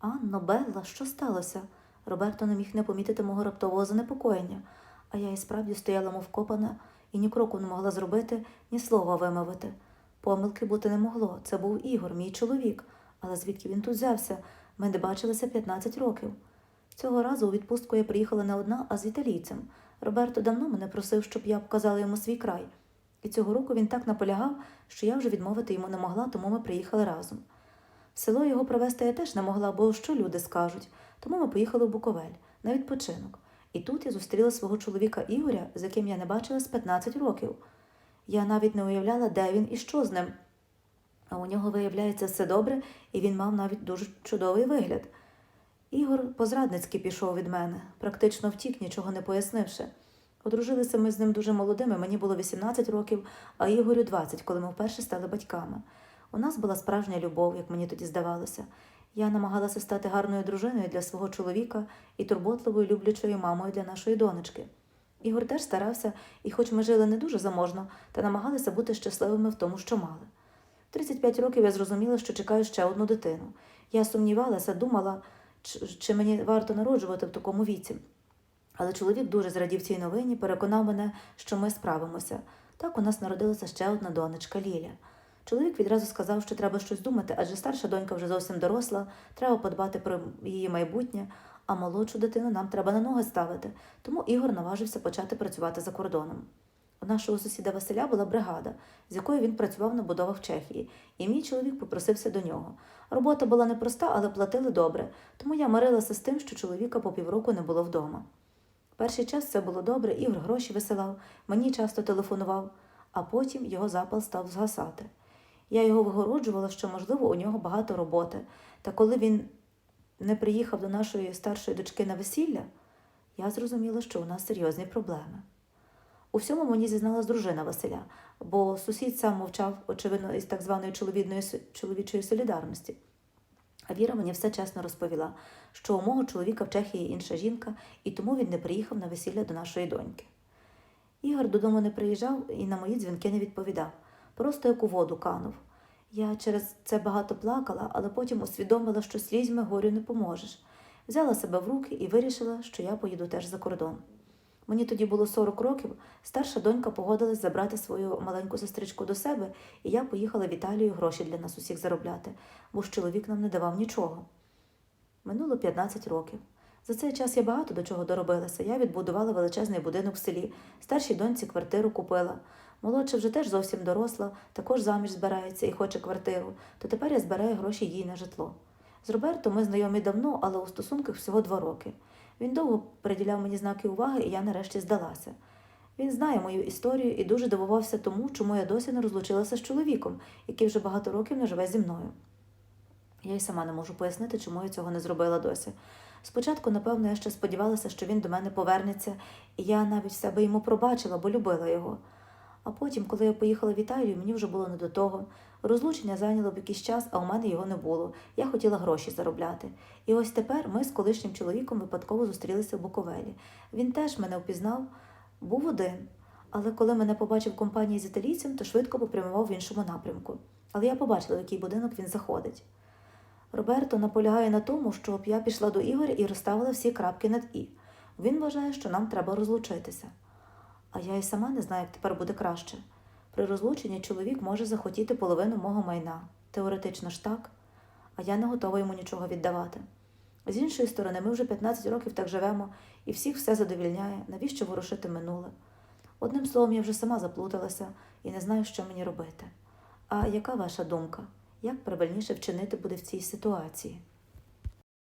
Анно, Белла, що сталося? Роберто не міг не помітити мого раптового занепокоєння, а я і справді стояла мов копана і ні кроку не могла зробити, ні слова вимовити. Помилки бути не могло. Це був Ігор, мій чоловік. Але звідки він тут взявся? Ми не бачилися 15 років. Цього разу у відпустку я приїхала не одна, а з італійцем. Роберто давно мене просив, щоб я показала йому свій край. І цього року він так наполягав, що я вже відмовити йому не могла, тому ми приїхали разом. В село його привезти я теж не могла, бо що люди скажуть. Тому ми поїхали в Буковель на відпочинок. І тут я зустріла свого чоловіка Ігоря, з яким я не бачила з 15 років. Я навіть не уявляла, де він і що з ним. А у нього, виявляється, все добре, і він мав навіть дуже чудовий вигляд. Ігор позрадницьки пішов від мене, практично втік, нічого не пояснивши. Одружилися ми з ним дуже молодими, мені було 18 років, а Ігорю 20, коли ми вперше стали батьками. У нас була справжня любов, як мені тоді здавалося. Я намагалася стати гарною дружиною для свого чоловіка і турботливою люблячою мамою для нашої донечки. Ігор теж старався, і хоч ми жили не дуже заможно, та намагалися бути щасливими в тому, що мали. В 35 років я зрозуміла, що чекаю ще одну дитину. Я сумнівалася, думала, чи мені варто народжувати в такому віці. Але чоловік дуже зрадів цій новині, переконав мене, що ми справимося. Так у нас народилася ще одна донечка Ліля. Чоловік відразу сказав, що треба щось думати, адже старша донька вже зовсім доросла, треба подбати про її майбутнє, а молодшу дитину нам треба на ноги ставити. Тому Ігор наважився почати працювати за кордоном. У нашого сусіда Василя була бригада, з якою він працював на будовах Чехії, і мій чоловік попросився до нього. Робота була непроста, але платили добре, тому я мирилася з тим, що чоловіка по півроку не було вдома. Перший час все було добре, Ігор гроші висилав, мені часто телефонував, а потім його запал став згасати. Я його вигороджувала, що, можливо, у нього багато роботи. Та коли він не приїхав до нашої старшої дочки на весілля, я зрозуміла, що у нас серйозні проблеми. У всьому мені зізналась дружина Василя, бо сусід сам мовчав, очевидно, із так званої чоловічої солідарності. А Віра мені все чесно розповіла, що у мого чоловіка в Чехії інша жінка, і тому він не приїхав на весілля до нашої доньки. Ігор додому не приїжджав і на мої дзвінки не відповідав, просто як у воду канув. Я через це багато плакала, але потім усвідомила, що слізьми горю не поможеш. Взяла себе в руки і вирішила, що я поїду теж за кордон. Мені тоді було 40 років, старша донька погодилась забрати свою маленьку сестричку до себе, і я поїхала в Італію гроші для нас усіх заробляти, бо ж чоловік нам не давав нічого. Минуло 15 років. За цей час я багато до чого доробилася. Я відбудувала величезний будинок в селі, старшій доньці квартиру купила. Молодша вже теж зовсім доросла, також заміж збирається і хоче квартиру, то тепер я збираю гроші їй на житло. З Роберто ми знайомі давно, але у стосунках всього два роки. Він довго приділяв мені знаки уваги, і я нарешті здалася. Він знає мою історію і дуже дивувався тому, чому я досі не розлучилася з чоловіком, який вже багато років не живе зі мною. Я й сама не можу пояснити, чому я цього не зробила досі. Спочатку, напевно, я ще сподівалася, що він до мене повернеться, і я навіть себе йому пробачила, бо любила його. А потім, коли я поїхала в Італію, мені вже було не до того. Розлучення зайняло б якийсь час, а у мене його не було. Я хотіла гроші заробляти. І ось тепер ми з колишнім чоловіком випадково зустрілися в Буковелі. Він теж мене впізнав, був один. Але коли мене побачив компанії з італійцем, то швидко попрямував в іншому напрямку. Але я побачила, в який будинок він заходить. Роберто наполягає на тому, щоб я пішла до Ігоря і розставила всі крапки над І. Він вважає, що нам треба розлучитися. А я й сама не знаю, як тепер буде краще. При розлученні чоловік може захотіти половину мого майна. Теоретично ж так, а я не готова йому нічого віддавати. З іншої сторони, ми вже 15 років так живемо, і всіх все задовільняє, навіщо ворушити минуле. Одним словом, я вже сама заплуталася і не знаю, що мені робити. А яка ваша думка? Як правильніше вчинити буде в цій ситуації?